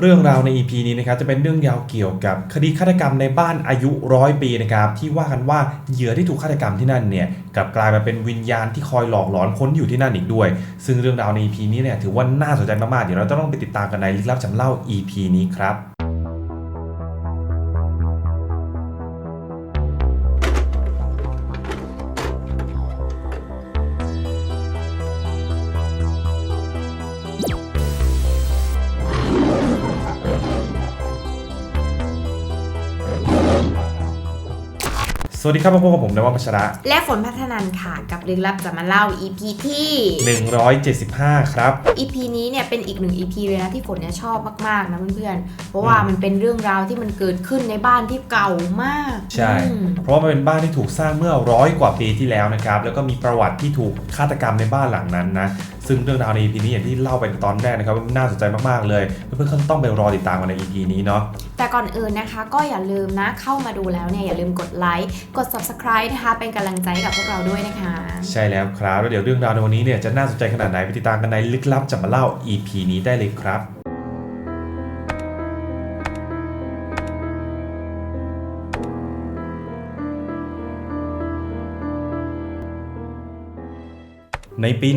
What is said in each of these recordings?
เรื่องราวใน EP นี้นะครับจะเป็นเรื่องยาวเกี่ยวกับคดีฆาตกรรมในบ้านอายุร้อยปีนะครับที่ว่ากันว่าเหยื่อที่ถูกฆาตกรรมที่นั่นเนี่ยกลับกลายมาเป็นวิญญาณที่คอยหลอกหลอนคนที่อยู่ที่นั่นอีกด้วย ซึ่งเรื่องราวใน EP นี้เนี่ยถือว่าน่าสนใจมากๆเดี๋ยวเราจะต้องไปติดตามกันในลึกลับจำเล่า EP นี้ครับ สวัสดีครับมาพบกับผมนวัชระ และฝนพัฒนันค่ะ กับลึกลับจะมาเล่า EP ที่ 175 ครับ EP นี้เนี่ยเป็นอีกหนึ่ง EP เลยนะที่ฝนเนี่ยชอบมากๆนะเพื่อนๆ เพราะว่ามันเป็นเรื่องราวที่มันเกิดขึ้นในบ้านที่เก่ามาก ใช่อืมเพราะว่ามันเป็นบ้านที่ถูกสร้างเมื่อร้อยกว่าปีที่แล้วนะครับ แล้วก็มีประวัติที่ถูกฆาตกรรมในบ้านหลังนั้นนะ ซึ่งเรื่องราวใน EP นี้อย่างที่เล่าไปตอนแรกนะครับว่าน่าสนใจมากๆเลย เพื่อนๆต้องไปรอติดตามกันใน EP นี้เนาะแต่ก่อนอื่นนะคะ ก็อย่าลืมนะเข้ามาดูแล้วเนี่ยอย่าลืมกดไลค์กด subscribe นะคะเป็นกำลังใจให้กับพวกเราด้วยนะคะ ใช่แล้วครับแล้วเดี๋ยวเรื่องราวในวันนี้เนี่ยจะน่าสนใจขนาดไหนไปติดตามกันในลึกลับจะมาเล่า EP นี้ได้เลยครับ ในปี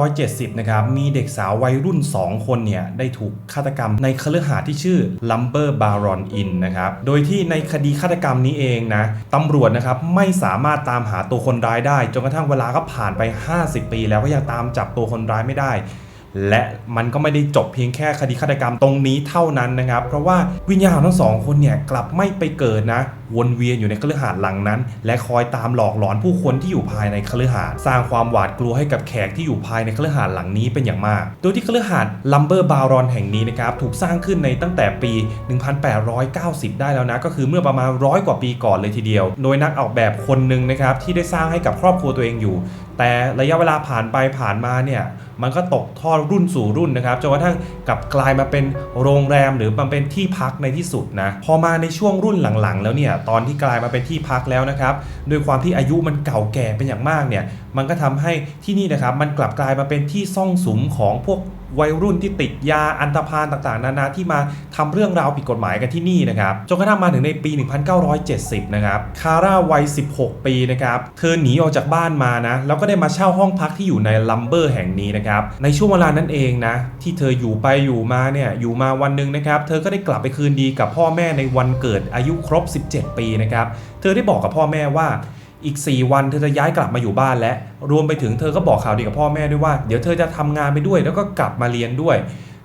1970 นะครับ มีเด็กสาววัยรุ่น 2 คนเนี่ย ได้ถูกฆาตกรรมในคฤหาสน์ที่ชื่อ Lumber Baron Inn นะครับ โดยที่ในคดีฆาตกรรมนี้เองนะตำรวจนะครับไม่สามารถตามหาตัวคนร้ายได้ จนกระทั่งเวลาก็ผ่านไป 50 ปี แล้วก็ยังตามจับตัวคนร้ายไม่ได้ และมันก็ไม่ได้จบเพียงแค่คดีฆาตกรรมตรงนี้เท่านั้นนะครับ เพราะว่าวิญญาณทั้งสองคนเนี่ยกลับไม่ไปเกิดนะ วนเวียนอยู่ในคฤหาสน์หลังนั้น และคอยตามหลอกหลอนผู้คนที่อยู่ภายในคฤหาสน์สร้างความหวาดกลัวให้กับแขกที่อยู่ภายในคฤหาสน์หลังนี้เป็นอย่างมาก โดยที่คฤหาสน์ลัมเบอร์บารอนแห่งนี้นะครับถูกสร้างขึ้นในตั้งแต่ปี 1890 ได้แล้วนะก็คือเมื่อประมาณร้อยกว่าปีก่อนเลยทีเดียว โดยนักออกแบบคนหนึ่งนะครับที่ได้สร้างให้กับครอบครัวตัวเองอยู่ แต่ระยะเวลาผ่านไปผ่านมาเนี่ยมันก็ตกทอดรุ่นสู่รุ่นนะครับจนกระทั่งกลับกลายมาเป็นโรงแรมหรือมันเป็นที่พักในที่สุดนะพอมาในช่วงรุ่นหลังๆ แล้วเนี่ยตอนที่กลายมาเป็นที่พักแล้วนะครับด้วยความที่อายุมันเก่าแก่เป็นอย่างมากเนี่ยมันก็ทำให้ที่นี่นะครับมันกลับกลายมาเป็นที่ซ่องสุมของพวก วัยรุ่นที่ติดยาอันตพานต่างๆ นานาที่มาทำเรื่องราวผิดกฎหมายกันที่นี่นะครับจนกระทั่งมาถึงในปี 1970 นะครับคาร่าวัย 16 ปีนะครับเธอหนีออกจากบ้านมานะแล้วก็ได้มาเช่าห้องพักที่อยู่ในลัมเบอร์แห่งนี้นะครับในช่วงเวลานั้นเองนะที่เธออยู่ไปอยู่มาเนี่ยอยู่มาวันหนึ่งนะครับเธอก็ได้กลับไปคืนดีกับพ่อแม่ในวันเกิดอายุครบ 17 ปีนะครับเธอได้บอกกับพ่อแม่ว่า อีก 4 วันเธอจะย้ายกลับมาอยู่บ้านและรวมไปถึงเธอก็บอกข่าวดีกับพ่อแม่ด้วยว่า เดี๋ยวเธอจะทำงานไปด้วย แล้วก็กลับมาเรียนด้วย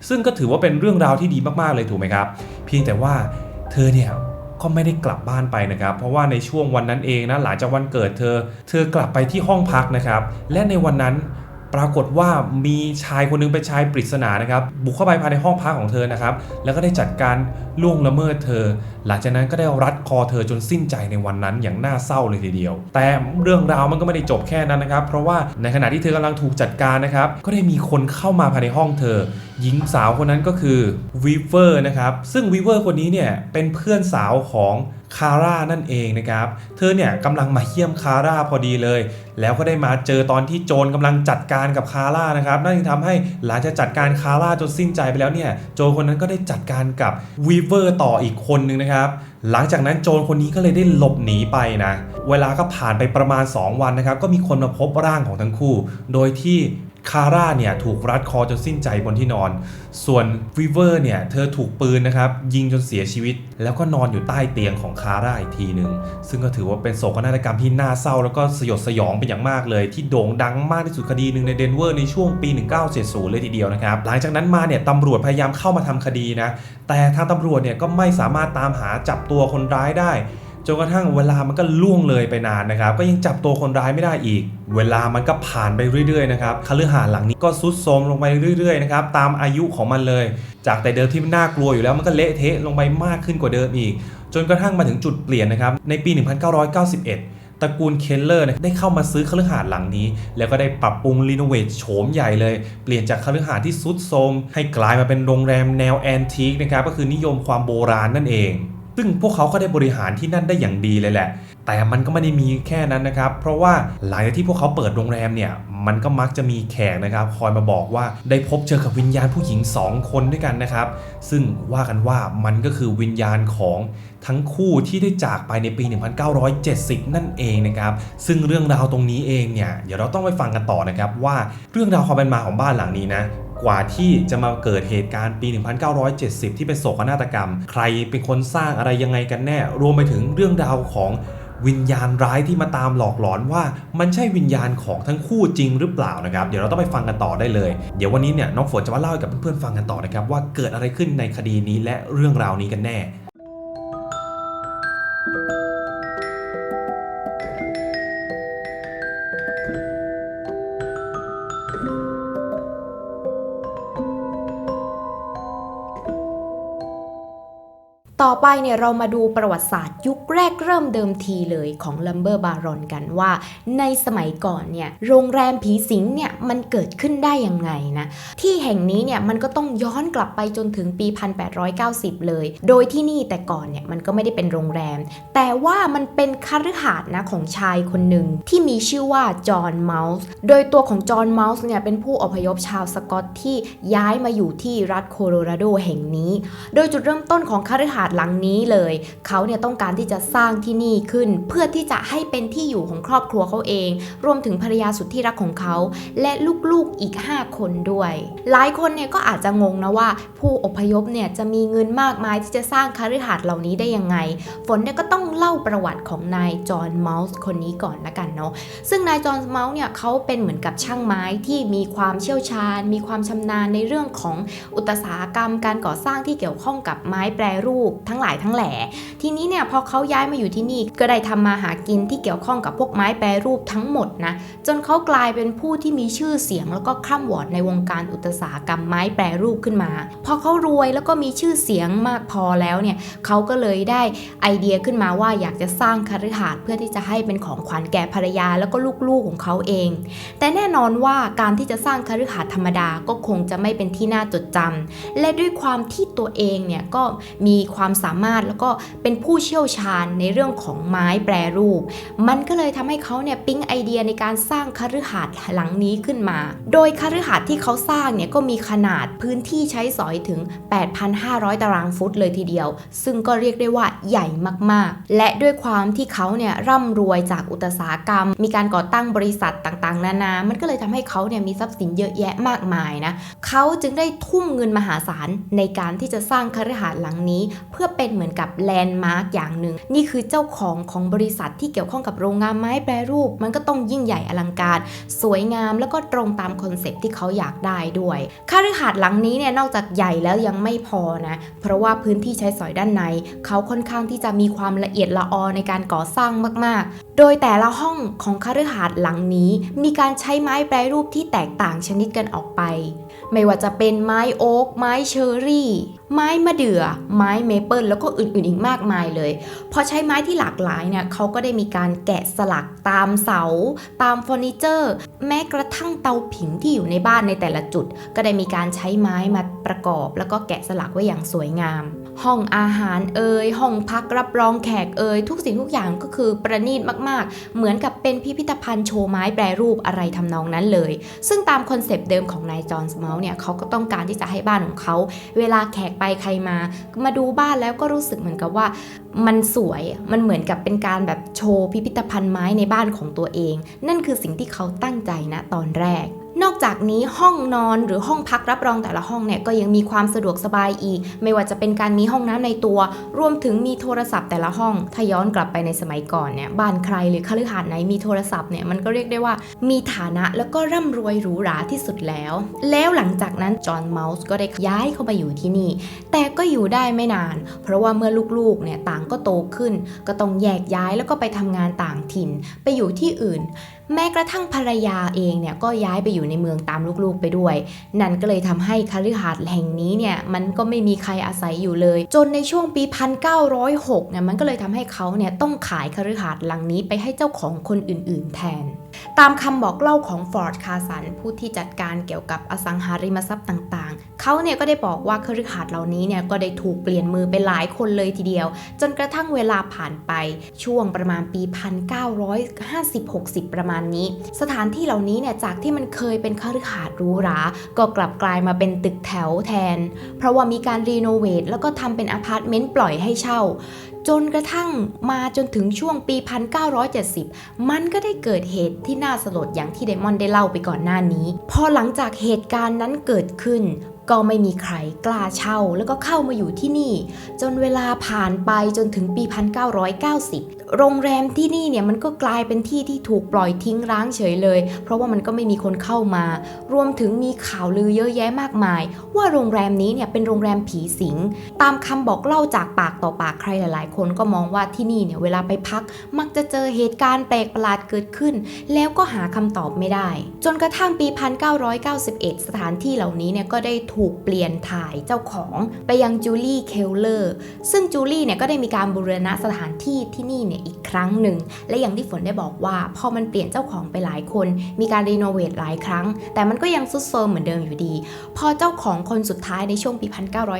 ซึ่งก็ถือว่าเป็นเรื่องราวที่ดีมากๆเลยถูกไหมครับ เพียงแต่ว่าเธอเนี่ยก็ไม่ได้กลับบ้านไปนะครับ เพราะว่าในช่วงวันนั้นเองนะหลังจากวันเกิดเธอ เธอกลับไปที่ห้องพักนะครับ และในวันนั้น ปรากฏว่ามีชายคนหนึงเป็นชายปริศนานะครับ บุกเข้าไปภายในห้องพักของเธอนะครับ แล้วก็ได้จัดการล่วงละเมิดเธอ หลังจากนั้นก็ได้รัดคอเธอจนสิ้นใจในวันนั้นอย่างน่าเศร้าเลยทีเดียว แต่เรื่องราวมันก็ไม่ได้จบแค่นั้นนะครับ เพราะว่าในขณะที่เธอกำลังถูกจัดการนะครับ ก็ได้มีคนเข้ามาภายในห้องเธอ หญิงสาวคนนั้นก็คือวีเวอร์นะครับ ซึ่งวีเวอร์คนนี้เนี่ยเป็นเพื่อนสาวของ คาร่านั่นเองนะครับ เธอเนี่ยกำลังมาเยี่ยมคาร่าพอดีเลย แล้วก็ได้มาเจอตอนที่โจรกำลังจัดการกับคาร่านะครับ นั่นจึงทำให้หลังจากจัดการคาร่าจนสิ้นใจไปแล้วเนี่ย โจรคนนั้นก็ได้จัดการกับวีเวอร์ต่ออีกคนนึงนะครับ หลังจากนั้นโจรคนนี้ก็เลยได้หลบหนีไปนะ เวลาก็ผ่านไปประมาณ 2 วันนะครับ ก็มีคนมาพบร่างของทั้งคู่ โดยที่ คาร่าเนี่ยถูกรัดคอจนสิ้นใจบนที่นอน ส่วนวีเวอร์เนี่ยเธอถูกปืนนะครับยิงจนเสียชีวิต แล้วก็นอนอยู่ใต้เตียงของคาร่าอีกทีหนึ่งซึ่งก็ถือว่าเป็นโศกนาฏกรรมที่น่าเศร้าแล้วก็สยดสยองเป็นอย่างมากเลย ที่โด่งดังมากที่สุดคดีหนึ่งในเดนเวอร์ในช่วงปี 1970 เลยทีเดียวนะครับ หลังจากนั้นมาเนี่ยตำรวจพยายามเข้ามาทำคดีนะ แต่ทางตำรวจเนี่ยก็ไม่สามารถตามหาจับตัวคนร้ายได้ จนกระทั่งเวลามันก็ล่วงเลยไปนานนะครับ ก็ยังจับตัวคนร้ายไม่ได้อีก เวลามันก็ผ่านไปเรื่อยๆนะครับคฤหาสน์หลังนี้ก็ซุดโทรมลงไปเรื่อยๆนะครับตามอายุของมันเลย จากแต่เดิมที่มันน่ากลัวอยู่แล้วมันก็เละเทะลงไปมากขึ้นกว่าเดิมอีก จนกระทั่งมาถึงจุดเปลี่ยนนะครับในปี 1991ตระกูลเคลเลอร์เนี่ยได้เข้ามาซื้อคฤหาสน์หลังนี้ แล้วก็ได้ปรับปรุงรีโนเวทโฉมใหญ่เลย เปลี่ยนจากคฤหาสน์ที่ซุดโทรมให้กลายมาเป็นโรงแรมแนวแอนทีคนะครับก็คือนิยมความโบราณนั่นเอง ซึ่งพวกเขาก็ได้บริหารที่นั่นได้อย่างดีเลยแหละ แต่มันก็ไม่ได้มีแค่นั้นนะครับ เพราะว่าหลังจากที่พวกเขาเปิดโรงแรมเนี่ย มันก็มักจะมีแขกนะครับ คอยมาบอกว่าได้พบเจอกับวิญญาณผู้หญิง 2 คนด้วยกันนะครับ ซึ่งว่ากันว่ามันก็คือวิญญาณของทั้งคู่ที่ได้จากไปในปี 1970 นั่นเองนะครับ ซึ่งเรื่องราวตรงนี้เองเนี่ย เดี๋ยวเราต้องไปฟังกันต่อนะครับว่าเรื่องราวความเป็นมาของบ้านหลังนี้นะ กว่าที่จะมาเกิดเหตุการณ์ปี 1970 ที่เป็นโศกนาฏกรรม ใครเป็นคนสร้างอะไรยังไงกันแน่ รวมไปถึงเรื่องราวของวิญญาณร้ายที่มาตามหลอกหลอนว่ามันใช่วิญญาณของทั้งคู่จริงหรือเปล่านะครับ เดี๋ยวเราต้องไปฟังกันต่อได้เลย เดี๋ยววันนี้เนี่ยน้องฝนจะมาเล่าให้กับเพื่อนๆฟังกันต่อนะครับว่าเกิดอะไรขึ้นในคดีนี้และเรื่องราวนี้กันแน่ ต่อไปเนี่ยเรามาดูประวัติศาสตร์ยุคแรกเริ่มเดิมทีเลยของลัมเบอร์บารอนกันว่า ในสมัยก่อนเนี่ยโรงแรมผีสิงเนี่ยมันเกิดขึ้นได้ยังไงนะ ที่แห่งนี้เนี่ยมันก็ต้องย้อนกลับไปจนถึงปี 1890 เลย โดยที่นี่แต่ก่อนเนี่ยมันก็ไม่ได้เป็นโรงแรม แต่ว่ามันเป็นคฤหาสน์นะของชายคนหนึ่งที่มีชื่อว่าจอห์นเมาส์โดยตัวของจอห์นเมาส์เนี่ยเป็นผู้อพยพชาวสกอตที่ย้ายมาอยู่ที่รัฐโคโลราโดแห่งนี้ โดยจุดเริ่มต้นของคฤหาสน์หลังนี้เลย เขาเนี่ยต้องการที่จะสร้างที่นี่ขึ้น เพื่อที่จะให้เป็นที่อยู่ของครอบครัวเขาเอง รวมถึงภรรยาสุดที่รักของเขา และลูกๆอีก 5 คนด้วย หลายคนเนี่ยก็อาจจะงงนะว่า ผู้อพยพเนี่ยจะมีเงินมากมายที่จะสร้างคฤหาสน์เหล่านี้ได้ยังไง ฝนเนี่ยก็ต้องเล่าประวัติของนายจอห์นเมาส์คนนี้ก่อนละกันเนาะซึ่งนายจอห์นเมาส์เนี่ยเขาเป็นเหมือนกับช่างไม้ที่มีความเชี่ยวชาญ มีความชำนาญในเรื่องของอุตสาหกรรม การก่อสร้างที่เกี่ยวข้องกับไม้แปรรูปทั้งหลายทั้งแหล่ทีนี้เนี่ยพอเขาย้ายมาอยู่ที่นี่ ก็ได้ทำมาหากินที่เกี่ยวข้องกับพวกไม้แปรรูปทั้งหมดนะ จนเขากลายเป็นผู้ที่มีชื่อเสียง แล้วก็คร่ำวอดในวงการอุตสาหกรรมไม้แปรรูปขึ้นมา พอเขารวยแล้วก็มีชื่อเสียงมากพอแล้วเนี่ยเขาก็เลยได้ไอเดียขึ้นมาว่าอยากจะสร้างคฤหาสน์เพื่อที่จะให้เป็นของขวัญแก่ภรรยาแล้วก็ลูกๆของเขาเอง แต่แน่นอนว่าการที่จะสร้างคฤหาสน์ธรรมดาก็คงจะไม่เป็นที่น่าจดจำและด้วยความที่ตัวเองเนี่ยก็มีความสามารถแล้วก็เป็นผู้เชี่ยวชาญในเรื่องของไม้แปรรูป มันก็เลยทำให้เขาเนี่ยปิ๊งไอเดียในการสร้างคฤหาสน์หลังนี้ขึ้นมา โดยคฤหาสน์ที่เขาสร้างเนี่ยก็มีขนาดพื้นที่ใช้สอยถึง 8,500 ตารางฟุตเลยทีเดียว ซึ่งก็เรียกได้ว่าใหญ่มากๆ และด้วยความที่เขาเนี่ยร่ำรวยจากอุตสาหกรรม มีการก่อตั้งบริษัทต่างๆ นานา มันก็เลยทำให้เขาเนี่ยมีทรัพย์สินเยอะแยะมากมายนะเขาจึงได้ทุ่มเงินมหาศาลในการที่จะสร้างคฤหาสน์หลังนี้ เพื่อเป็นเหมือนกับแลนด์มาร์กอย่างหนึ่งนี่คือเจ้าของของบริษัทที่เกี่ยวข้องกับโรงงานไม้แปรรูป มันก็ต้องยิ่งใหญ่อลังการ สวยงามแล้วก็ตรงตามคอนเซ็ปที่เขาอยากได้ด้วยคฤหาสน์หลังนี้เนี่ยนอกจากใหญ่แล้วยังไม่พอนะ เพราะว่าพื้นที่ใช้สอยด้านใน เขาค่อนข้างที่จะมีความละเอียดละออในการก่อสร้างมาก ๆ โดยแต่ละห้องของคฤหาสน์หลังนี้ มีการใช้ไม้แปรรูปที่แตกต่างชนิดกันออกไป ไม่ว่าจะเป็นไม้โอ๊กไม้เชอร์รี่ ไม้มะเดื่อ ไม้เมเปิลแล้วก็อื่นๆอีกมากมายเลยพอใช้ไม้ที่หลากหลายเนี่ยเขาก็ได้มีการแกะสลักตามเสา ตามเฟอร์นิเจอร์ แม้กระทั่งเตาผิงที่อยู่ในบ้านในแต่ละจุด ก็ได้มีการใช้ไม้มาประกอบ แล้วก็แกะสลักไว้อย่างสวยงาม ห้องอาหารเอ่ยห้องพักรับรองแขกเอ่ยทุกสิ่งทุกอย่างก็คือประณีตมากๆ เหมือนกับเป็นพิพิธภัณฑ์โชว์ไม้แปรรูปอะไรทำนองนั้นเลย ซึ่งตามคอนเซปต์เดิมของนายจอห์นสมาส์เนี่ยเขาก็ต้องการที่จะให้บ้านของเขาเวลาแขกไปใครมา มาดูบ้านแล้วก็รู้สึกเหมือนกับว่า มันสวยมันเหมือนกับเป็นการแบบโชว์พิพิธภัณฑ์ไม้ในบ้านของตัวเอง นั่นคือสิ่งที่เขาตั้งใจนะตอนแรก นอกจากนี้ห้องนอนหรือห้องพักรับรองแต่ละห้องเนี่ยก็ยังมีความสะดวกสบายอีก ไม่ว่าจะเป็นการมีห้องน้ำในตัว รวมถึงมีโทรศัพท์แต่ละห้อง ถ้าย้อนกลับไปในสมัยก่อนเนี่ยบ้านใครหรือคฤหาสน์ไหนมีโทรศัพท์เนี่ยมันก็เรียกได้ว่า มีฐานะแล้วก็ร่ำรวยหรูหราที่สุดแล้ว แล้วหลังจากนั้นจอห์นเมาส์ก็ได้ย้ายเข้ามาอยู่ที่นี่ แต่ก็อยู่ได้ไม่นาน เพราะว่าเมื่อลูกๆเนี่ยต่างก็โตขึ้น ก็ต้องแยกย้ายแล้วก็ไปทำงานต่างถิ่น ไปอยู่ที่อื่น แม้กระทั่งภรรยาเองเนี่ยก็ย้ายไปอยู่ในเมืองตามลูกๆไปด้วย นั่นก็เลยทำให้คฤหาสน์แห่งนี้เนี่ยมันก็ไม่มีใครอาศัยอยู่เลย จนในช่วงปี 1906เนี่ยมันก็เลยทำให้เขาเนี่ยต้องขายคฤหาสน์หลังนี้ไปให้เจ้าของคนอื่น ๆ แทน ตามคำบอกเล่าของฟอร์ดคาสันผู้ที่จัดการเกี่ยวกับอสังหาริมทรัพย์ต่างๆ เขาเนี่ยก็ได้บอกว่าคฤหาสน์เหล่านี้เนี่ยก็ได้ถูกเปลี่ยนมือไปหลายคนเลยทีเดียว จนกระทั่งเวลาผ่านไปช่วงประมาณปี 1950-60 ประมาณนี้ สถานที่เหล่านี้เนี่ยจากที่มันเคยเป็นคฤหาสน์หรูหรา ก็กลับกลายมาเป็นตึกแถวแทน เพราะว่ามีการรีโนเวทแล้วก็ทำเป็นอพาร์ตเมนต์ปล่อยให้เช่า จนกระทั่งมาจนถึงช่วงปี 1970 มันก็ได้เกิดเหตุที่น่าสลดอย่างที่เดมอนได้เล่าไปก่อนหน้านี้ พอหลังจากเหตุการณ์นั้นเกิดขึ้น ก็ไม่มีใครกล้าเช่าแล้วก็เข้ามาอยู่ที่นี่ จนเวลาผ่านไปจนถึงปี 1990 โรงแรมที่นี่เนี่ยมันก็กลายเป็นที่ที่ถูกปล่อยทิ้งร้างเฉยเลย เพราะว่ามันก็ไม่มีคนเข้ามา รวมถึงมีข่าวลือเยอะแยะมากมาย ว่าโรงแรมนี้เนี่ยเป็นโรงแรมผีสิง ตามคำบอกเล่าจากปากต่อปากใครหลาย ๆ คนก็มองว่าที่นี่เนี่ยเวลาไปพัก มักจะเจอเหตุการณ์แปลกประหลาดเกิดขึ้น แล้วก็หาคำตอบไม่ได้ จนกระทั่งปี 1991 สถานที่เหล่านี้เนี่ยก็ได้ถูกเปลี่ยนถ่ายเจ้าของไปยังจูลี่เคลเลอร์ซึ่งจูลี่เนี่ยก็ได้มีการบูรณะสถานที่ที่นี่เนี่ยอีกครั้งหนึ่ง และอย่างที่ฝนได้บอกว่า พอมันเปลี่ยนเจ้าของไปหลายคน มีการรีโนเวทหลายครั้ง แต่มันก็ยังซุดเซิมเหมือนเดิมอยู่ดี พอเจ้าของคนสุดท้ายในช่วงปี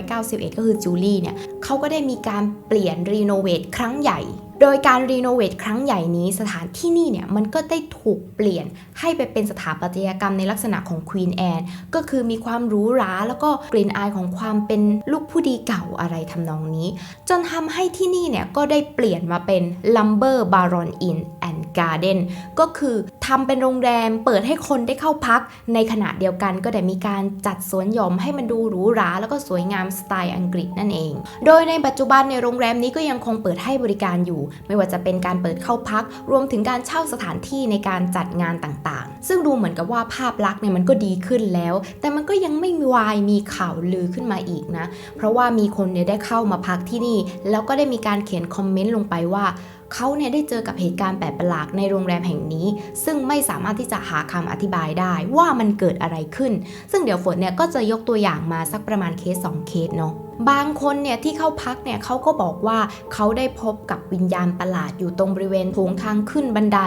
1991 ก็คือจูลี่เนี่ยเขาก็ได้มีการเปลี่ยนรีโนเวทครั้งใหญ่ โดยการรีโนเวทครั้งใหญ่นี้สถานที่นี่เนี่ยมันก็ได้ถูกเปลี่ยนให้ไปเป็นสถาปัตยกรรมในลักษณะของควีนแอนก็คือมีความหรูหราแล้วก็กลิ่นอายของความเป็นลูกผู้ดีเก่าอะไรทำนองนี้ จนทำให้ที่นี่เนี่ยก็ได้เปลี่ยนมาเป็น Lumber Baron Inn and Garden ก็คือทำเป็นโรงแรมเปิดให้คนได้เข้าพัก ในขณะเดียวกันก็ได้มีการจัดสวนหย่อมให้มันดูหรูหราแล้วก็สวยงามสไตล์อังกฤษนั่นเอง โดยในปัจจุบันในโรงแรมนี้ก็ยังคงเปิดให้บริการอยู่ ไม่ว่าจะเป็นการเปิดเข้าพัก รวมถึงการเช่าสถานที่ในการจัดงานต่างๆ ซึ่งดูเหมือนกับว่าภาพลักษณ์เนี่ยมันก็ดีขึ้นแล้ว แต่มันก็ยังไม่มีวายมีข่าวลือขึ้นมาอีกนะ เพราะว่ามีคนเนี่ยได้เข้ามาพักที่นี่ แล้วก็ได้มีการเขียนคอมเมนต์ลงไปว่า เขาเนี่ยได้เจอกับเหตุการณ์แปลกประหลาดในโรงแรมแห่งนี้ ซึ่งไม่สามารถที่จะหาคำอธิบายได้ว่ามันเกิดอะไรขึ้น ซึ่งเดี๋ยวฝนเนี่ยก็จะยกตัวอย่างมาสักประมาณเคส 2 เคสเนาะ บางคนเนี่ยที่เข้าพักเนี่ยเขาก็บอกว่าเขาได้พบกับวิญญาณประหลาดอยู่ตรงบริเวณโถงทางขึ้นบันได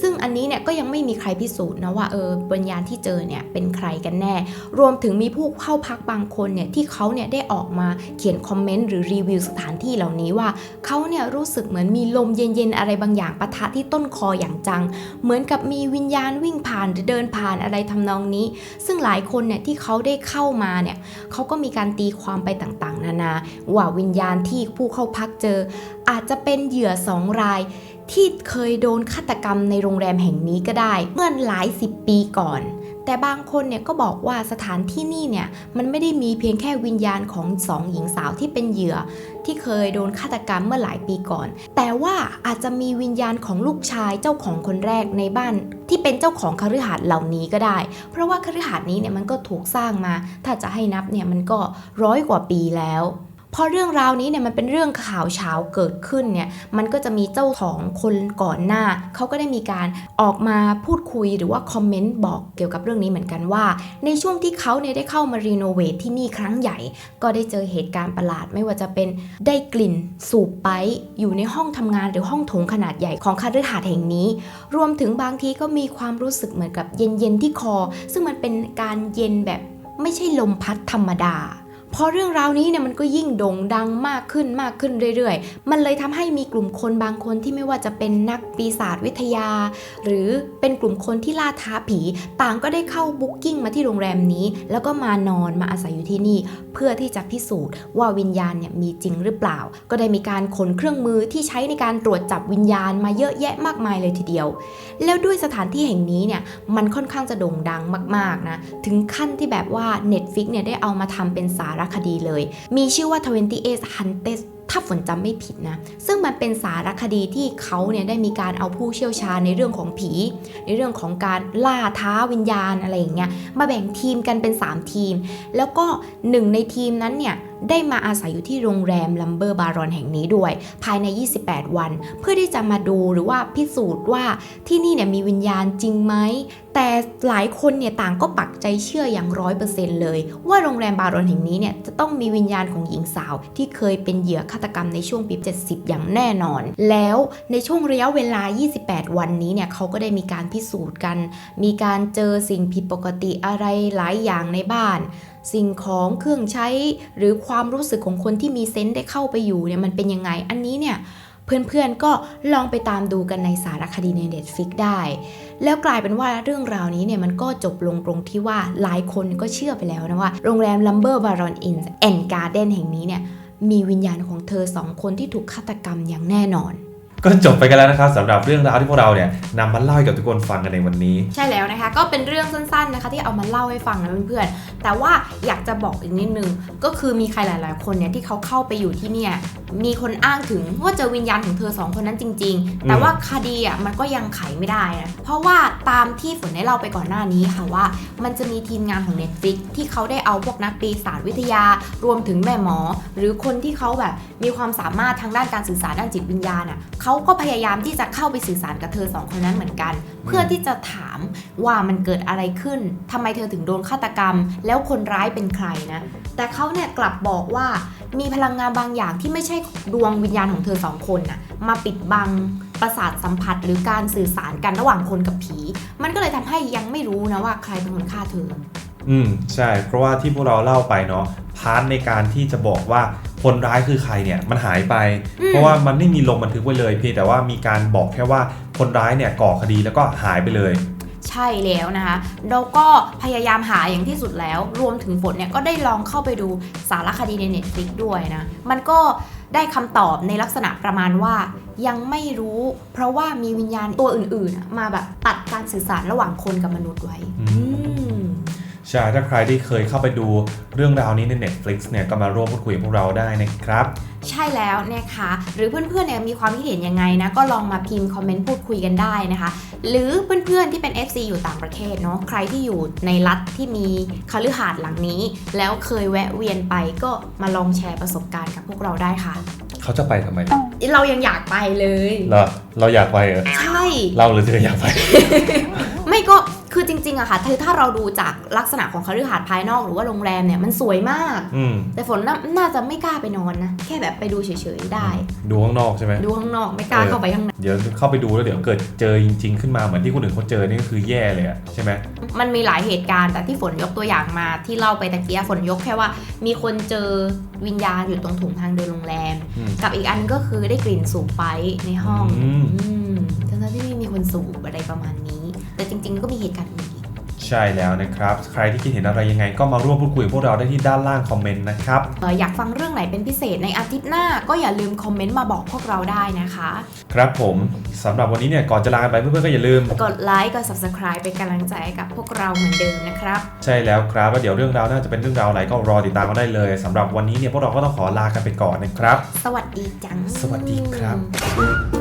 ซึ่งอันนี้เนี่ยก็ยังไม่มีใครพิสูจน์นะว่าเออวิญญาณที่เจอเนี่ยเป็นใครกันแน่ รวมถึงมีผู้เข้าพักบางคนเนี่ยที่เขาเนี่ยได้ออกมาเขียนคอมเมนต์หรือรีวิวสถานที่เหล่านี้ว่าเขาเนี่ยรู้สึกเหมือนมีลมเย็นๆอะไรบางอย่างปะทะที่ต้นคออย่างจัง เหมือนกับมีวิญญาณวิ่งผ่านหรือเดินผ่านอะไรทำนองนี้ ซึ่งหลายคนเนี่ยที่เขาได้เข้ามาเนี่ยเขาก็มีการตีความไปต่างๆ นานาว่าวิญญาณที่ผู้เข้าพักเจอ อาจจะเป็นเหยื่อสองราย ที่เคยโดนฆาตกรรมในโรงแรมแห่งนี้ก็ได้ เมื่อหลายสิบปีก่อน แต่บางคนเนี่ยก็บอกว่าสถานที่นี่เนี่ยมันไม่ได้มีเพียงแค่วิญญาณของสองหญิงสาวที่เป็นเหยื่อ ที่เคยโดนฆาตกรรมเมื่อหลายปีก่อน แต่ว่าอาจจะมีวิญญาณของลูกชายเจ้าของคนแรกในบ้าน ที่เป็นเจ้าของคฤหาสน์เหล่านี้ก็ได้ เพราะว่าคฤหาสน์นี้เนี่ยมันก็ถูกสร้างมา ถ้าจะให้นับเนี่ยมันก็ร้อยกว่าปีแล้ว พอเรื่องราวนี้เนี่ยมันเป็นเรื่องข่าวเช้าเกิดขึ้นเนี่ยมันก็จะมีเจ้าของคนก่อนหน้า เขาก็ได้มีการออกมาพูดคุยหรือว่าคอมเมนต์บอกเกี่ยวกับเรื่องนี้เหมือนกันว่า ในช่วงที่เขาเนี่ยได้เข้ามารีโนเวทที่นี่ครั้งใหญ่ ก็ได้เจอเหตุการณ์ประหลาด ไม่ว่าจะเป็นได้กลิ่นสูบไปอยู่ในห้องทำงานหรือห้องโถงขนาดใหญ่ของคฤหาสน์แห่งนี้ รวมถึงบางทีก็มีความรู้สึกเหมือนกับเย็นๆที่คอ ซึ่งมันเป็นการเย็นแบบไม่ใช่ลมพัดธรรมดา พอเรื่องราวนี้เนี่ยมันก็ยิ่งโด่งดังมากขึ้นมากขึ้นเรื่อยๆ มันเลยทำให้มีกลุ่มคนบางคนที่ไม่ว่าจะเป็นนักปีศาจวิทยา หรือเป็นกลุ่มคนที่ล่าท้าผี ต่างก็ได้เข้าบุ๊กกิ้งมาที่โรงแรมนี้ แล้วก็มานอนมาอาศัยอยู่ที่นี่ เพื่อที่จะพิสูจน์ว่าวิญญาณเนี่ยมีจริงหรือเปล่า ก็ได้มีการขนเครื่องมือที่ใช้ในการตรวจจับวิญญาณมาเยอะแยะมากมายเลยทีเดียว แล้วด้วยสถานที่แห่งนี้เนี่ยมันค่อนข้างจะโด่งดังมากๆนะถึงขั้นที่แบบว่า Netflix เนี่ยได้เอามาทำเป็นสารคดีเลย มีชื่อว่า 28 Hunters ถ้าฝนจำไม่ผิดนะ ซึ่งมันเป็นสารคดีที่เขาเนี่ยได้มีการเอาผู้เชี่ยวชาญในเรื่องของผี ในเรื่องของการล่าท้าวิญญาณอะไรอย่างเงี้ย มาแบ่งทีมกันเป็น 3 ทีม แล้วก็หนึ่งในทีมนั้นเนี่ย ได้มาอาศัยอยู่ที่โรงแรมลัมเบอร์บารอนแห่งนี้ด้วย ภายใน 28 วัน เพื่อที่จะมาดูหรือว่าพิสูจน์ว่าที่นี่เนี่ยมีวิญญาณจริงไหมแต่หลายคนเนี่ยต่างก็ปักใจเชื่ออย่างร้อยเปอร์เซ็นต์เลย ว่าโรงแรมบารอนแห่งนี้เนี่ยจะต้องมีวิญญาณของหญิงสาว ที่เคยเป็นเหยื่อฆาตกรรมในช่วงปี 70 อย่างแน่นอน แล้วในช่วงระยะเวลา 28 วันนี้เนี่ยเขาก็ได้มีการพิสูจน์กัน มีการเจอสิ่งผิดปกติอะไรหลายอย่างในบ้าน สิ่งของเครื่องใช้ หรือความรู้สึกของคนที่มีเซนส์ได้เข้าไปอยู่เนี่ยมันเป็นยังไง อันนี้เนี่ยเพื่อนๆก็ลองไปตามดูกันในสารคดีใน Netflix ได้ แล้วกลายเป็นว่าเรื่องราวนี้เนี่ยมันก็จบลงตรงที่ว่าหลายคนก็เชื่อไปแล้วนะว่า โรงแรม Lumber Baron Inn and Garden แห่งนี้เนี่ยมีวิญญาณของเธอสองคนที่ถูกฆาตกรรมอย่างแน่นอน ก็จบไปกันแล้วนะครับสำหรับเรื่องราวที่พวกเราเนี่ยนำมาเล่าให้กับทุกคนฟังกันในวันนี้ ใช่แล้วนะคะ ก็เป็นเรื่องสั้นๆนะคะ ที่เอามาเล่าให้ฟังนะเพื่อนๆแต่ว่าอยากจะบอกอีกนิดนึง ก็คือมีใครหลาย ๆ คนเนี่ยที่เขาเข้าไปอยู่ที่เนี่ยมีคนอ้างถึงว่าเจอวิญญาณของเธอสองคนนั้นจริง ๆ แต่ว่าคดีอะมันก็ยังไขไม่ได้นะเพราะว่าตามที่ฝนได้เล่าไปก่อนหน้านี้ค่ะว่า มันจะมีทีมงานของ Netflix ที่เขาได้เอาพวกนักปีศาจวิทยา รวมถึงแม่หมอ หรือคนที่เขาแบบมีความสามารถทางด้านการสื่อสารด้านจิตวิญญาณอะเขาก็พยายามที่จะเข้าไปสื่อสารกับเธอสองคนนั้นเหมือนกัน เพื่อที่จะถามว่ามันเกิดอะไรขึ้นทำไมเธอถึงโดนฆาตกรรม แล้วคนร้ายเป็นใครนะ แต่เขาเนี่ยกลับบอกว่ามีพลังงานบางอย่างที่ไม่ใช่ดวงวิญญาณของเธอสองคนน่ะมาปิดบังประสาทสัมผัสหรือการสื่อสารกันระหว่างคนกับผี มันก็เลยทำให้ยังไม่รู้นะว่าใครเป็นคนฆ่าเธอ อืมใช่ เพราะว่าที่พวกเราเล่าไปเนาะพาร์ทในการที่จะบอกว่า คนร้ายคือใครเนี่ยมันหายไปอืมเพราะว่ามันไม่มีลงบันทึกไว้เลย เพียงแต่ว่ามีการบอกแค่ว่าคนร้ายเนี่ยก่อคดีแล้วก็หายไปเลยใช่แล้วนะคะเราก็พยายามหาอย่างที่สุดแล้ว รวมถึงฝนเนี่ยก็ได้ลองเข้าไปดูสารคดีใน Netflix ด้วยนะ มันก็ได้คำตอบในลักษณะประมาณว่า ยังไม่รู้ เพราะว่ามีวิญญาณตัวอื่นๆอะมาแบบตัดการสื่อสารระหว่างคนกับมนุษย์ไว้อือืม ใช่ถ้าใครที่เคยเข้าไปดูเรื่องราวนี้ใน Netflix เนี่ยก็มาร่วมพูดคุยกับพวกเราได้นะครับ ใช่แล้วนะคะ หรือเพื่อนๆเนี่ยมีความคิดเห็นยังไงนะ ก็ลองมาพิมพ์คอมเมนต์พูดคุยกันได้นะคะ หรือเพื่อนๆที่เป็น FC อยู่ต่างประเทศเนาะใครที่อยู่ในรัฐที่มีคฤหาสน์หลังนี้ แล้วเคยแวะเวียนไปก็มาลองแชร์ประสบการณ์กับพวกเราได้ค่ะ เขาจะไปทำไมเรายังอยากไปเลย เหรอเราอยากไปเหรอใช่ เราหรือเธออยากไป ไม่ก็ คือจริงๆอะค่ะคือถ้าเราดูจากลักษณะของคฤหาสน์ภายนอกหรือว่าโรงแรมเนี่ยมันสวยมาก อืมแต่ฝนน่าน่าจะไม่กล้าไปนอนนะ แค่แบบไปดูเฉยๆได้ ดูข้างนอกใช่ไหม ดูข้างนอกไม่กล้าเออ เข้าไปข้างใน เดี๋ยวเข้าไปดูแล้วเดี๋ยวเกิดเจอจริง ๆ ขึ้นมาเหมือนที่คนอื่นเขาเจอนี่ก็คือแย่เลยอะใช่ไหม มันมีหลายเหตุการณ์แต่ที่ฝนยกตัวอย่างมาที่เล่าไปตะเกียฝนยกแค่ว่า มีคนเจอวิญญาณอยู่ตรงถุงทางเดินโรงแรม อืม กับอีกอันก็คือได้กลิ่นสูบไปในห้องอืมอืมทั้งๆที่ไม่มีคนสูบอะไรประมาณนี้ แต่จริงๆก็มีเหตุการณ์อื่นอีก ใช่แล้วนะครับ ใครที่คิดเห็นอะไรยังไง ก็มาร่วมพูดคุยกับพวกเราได้ที่ด้านล่างคอมเมนต์นะครับ เอ่ออยากฟังเรื่องไหนเป็นพิเศษในอาทิตย์หน้าก็อย่าลืมคอมเมนต์มาบอกพวกเราได้นะคะ ครับผมสำหรับวันนี้เนี่ยก่อนจะลาไปเพื่อนๆก็อย่าลืม กดไลค์กด subscribe เป็นกำลังใจให้กับพวกเราเหมือนเดิมนะครับ ใช่แล้วครับแล้วเดี๋ยวเรื่องราวน่าจะเป็นเรื่องราวอะไรก็รอติดตามกันได้เลยสำหรับวันนี้เนี่ยพวกเราก็ต้องขอลากันไปก่อนนะครับ สวัสดีจัง สวัสดีครับ